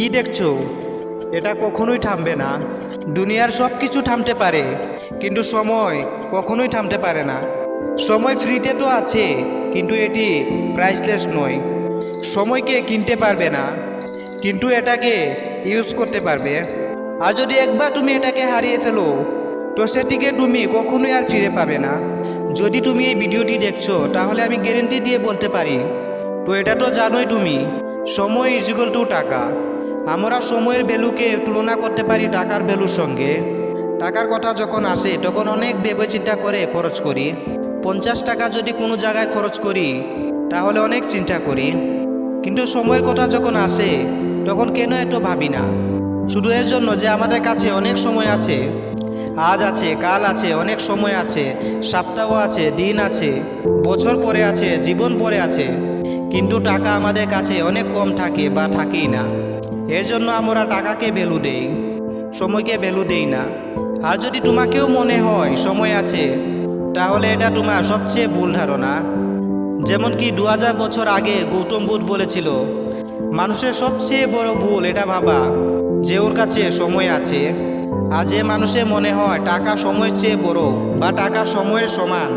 কি দেখছ? এটা কখনোই থামবে না। দুনিয়ার সব কিছু থামতে পারে, কিন্তু সময় কখনোই থামতে পারে না। সময় ফ্রিতে তো আছে, কিন্তু এটি প্রাইসলেস নয়। সময়কে কিনতে পারবে না, কিন্তু এটাকে ইউজ করতে পারবে। আর যদি একবার তুমি এটাকে হারিয়ে ফেলো, তো সেটিকে তুমি কখনোই আর ফিরে পাবে না। যদি তুমি এই ভিডিওটি দেখছ, তাহলে আমি গ্যারেন্টি দিয়ে বলতে পারি। তো এটা তো জানোই তুমি, সময় ইজ টু টাকা। আমরা সময়ের ভ্যালুকে তুলনা করতে পারি টাকার ভ্যালুর সঙ্গে। টাকার কথা যখন আসে, তখন অনেক ভেবে চিন্তা করে খরচ করি। পঞ্চাশ টাকা যদি কোনো জায়গায় খরচ করি, তাহলে অনেক চিন্তা করি। কিন্তু সময়ের কথা যখন আসে, তখন কেন এত ভাবি না? শুধু এর জন্য যে আমাদের কাছে অনেক সময় আছে। আজ আছে, কাল আছে, অনেক সময় আছে, সপ্তাহ আছে, দিন আছে, বছর পরে আছে, জীবন পরে আছে। কিন্তু টাকা আমাদের কাছে অনেক কম থাকে বা থাকেই না। এর জন্য আমরা টাকাকে ভ্যালু দেই, সময়কে ভ্যালু দেই না। আর যদি তোমাকেও মনে হয় সময় আছে, তাহলে এটা তোমার সবচেয়ে ভুল ধারণা। যেমন কি দু হাজার বছর আগে গৌতম বুধ বলেছিল, মানুষের সবচেয়ে বড় ভুল এটা ভাবা, যে ওর কাছে সময় আছে। আর যে মানুষের মনে হয় টাকা সময়ের চেয়ে বড় বা টাকা সময়ের সমান,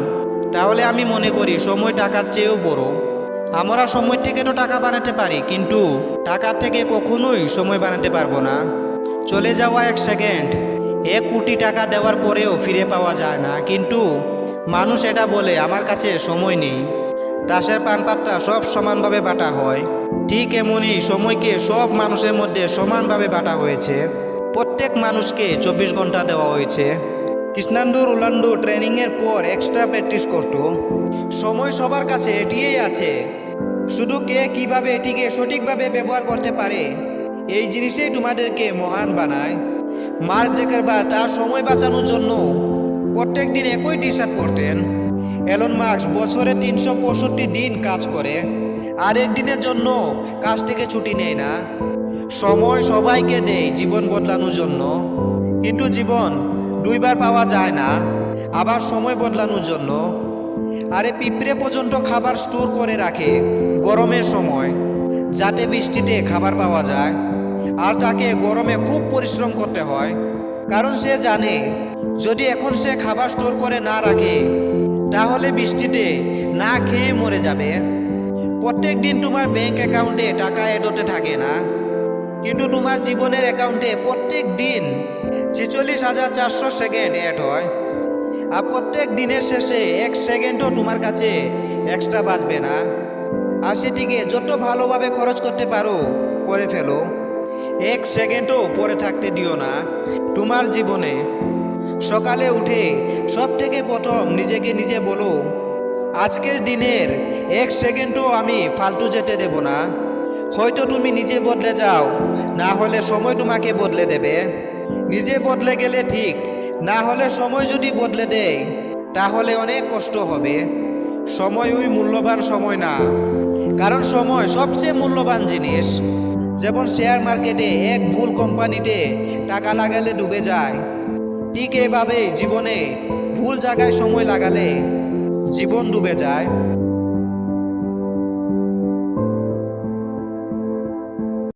তাহলে আমি মনে করি সময় টাকার চেয়েও বড়। আমরা সময় থেকে তো টাকা বানাতে পারি, কিন্তু টাকার থেকে কখনোই সময় বানাতে পারব না। চলে যাওয়া এক সেকেন্ড এক কোটি টাকা দেওয়ার পরেও ফিরে পাওয়া যায় না, কিন্তু মানুষ এটা বলে, আমার কাছে সময় নেই। তাসের পানপাতটা সব সমানভাবে বাটা হয়। ঠিক এমনই সময়কে সব মানুষের মধ্যে সমানভাবে বাটা হয়েছে। প্রত্যেক মানুষকে চব্বিশ ঘণ্টা দেওয়া হয়েছে। কৃষ্ণান্দু রোনাল্ডো ট্রেনিংয়ের পর এক্সট্রা প্র্যাকটিস করত। সময় সবার কাছে এটিই আছে। শুধু কে কীভাবে এটিকে সঠিকভাবে ব্যবহার করতে পারে? এই জিনিসেই তোমাদেরকে মহান বানায়। মার্ক জেকারবার তার সময় বাঁচানোর জন্য প্রত্যেক দিন একই টি শার্ট পরতেন। এলন মার্কস বছরে তিনশো পঁয়ষট্টি দিন কাজ করে, আর একদিনের জন্য কাজ থেকে ছুটি নেয় না। সময় সবাইকে দেয় জীবন বদলানোর জন্য। কিন্তু জীবন দুইবার পাওয়া যায় না, আবার সময় বদলানোর জন্য। আরে পিঁপড়ে পর্যন্ত খাবার স্টোর করে রাখে। গরমের সময় যাতে বৃষ্টিতে খাবার পাওয়া যায়, আর তাকে গরমে খুব পরিশ্রম করতে হয়। কারণ সে জানে, যদি এখন সে খাবার স্টোর করে না রাখে, তাহলে বৃষ্টিতে না খেয়ে মরে যাবে। প্রত্যেক দিন তোমার ব্যাংক অ্যাকাউন্টে টাকা এডোতে থাকে না। কিন্তু তোমার জীবনের অ্যাকাউন্টে প্রত্যেক দিন ছেচল্লিশ হাজার চারশো সেকেন্ড অ্যাড হয়। আর প্রত্যেক দিনের শেষে এক সেকেন্ডও তোমার কাছে এক্সট্রা বাঁচবে না। আর সেটিকে যত ভালোভাবে খরচ করতে পারো, করে ফেলো। এক সেকেন্ডও পরে থাকতে দিও না। তোমার জীবনে সকালে উঠে সব থেকে প্রথম নিজেকে নিজে বলো, আজকের দিনের এক সেকেন্ডও আমি ফালতু যেতে দেব না। হয়তো তুমি নিজে বদলে যাও, না হলে সময় তোমাকে বদলে দেবে। নিজে বদলে গেলে ঠিক, না হলে সময় যদি বদলে দেয়, তাহলে অনেক কষ্ট হবে। সময় ওই মূল্যবান সময় না। কারণ সময় সবচেয়ে মূল্যবান জিনিস। যেমন শেয়ার মার্কেটে এক ভুল কোম্পানিতে টাকা লাগালে ডুবে যায়। ঠিক এভাবে জীবনে ভুল জায়গায় সময় লাগালে জীবন ডুবে যায়।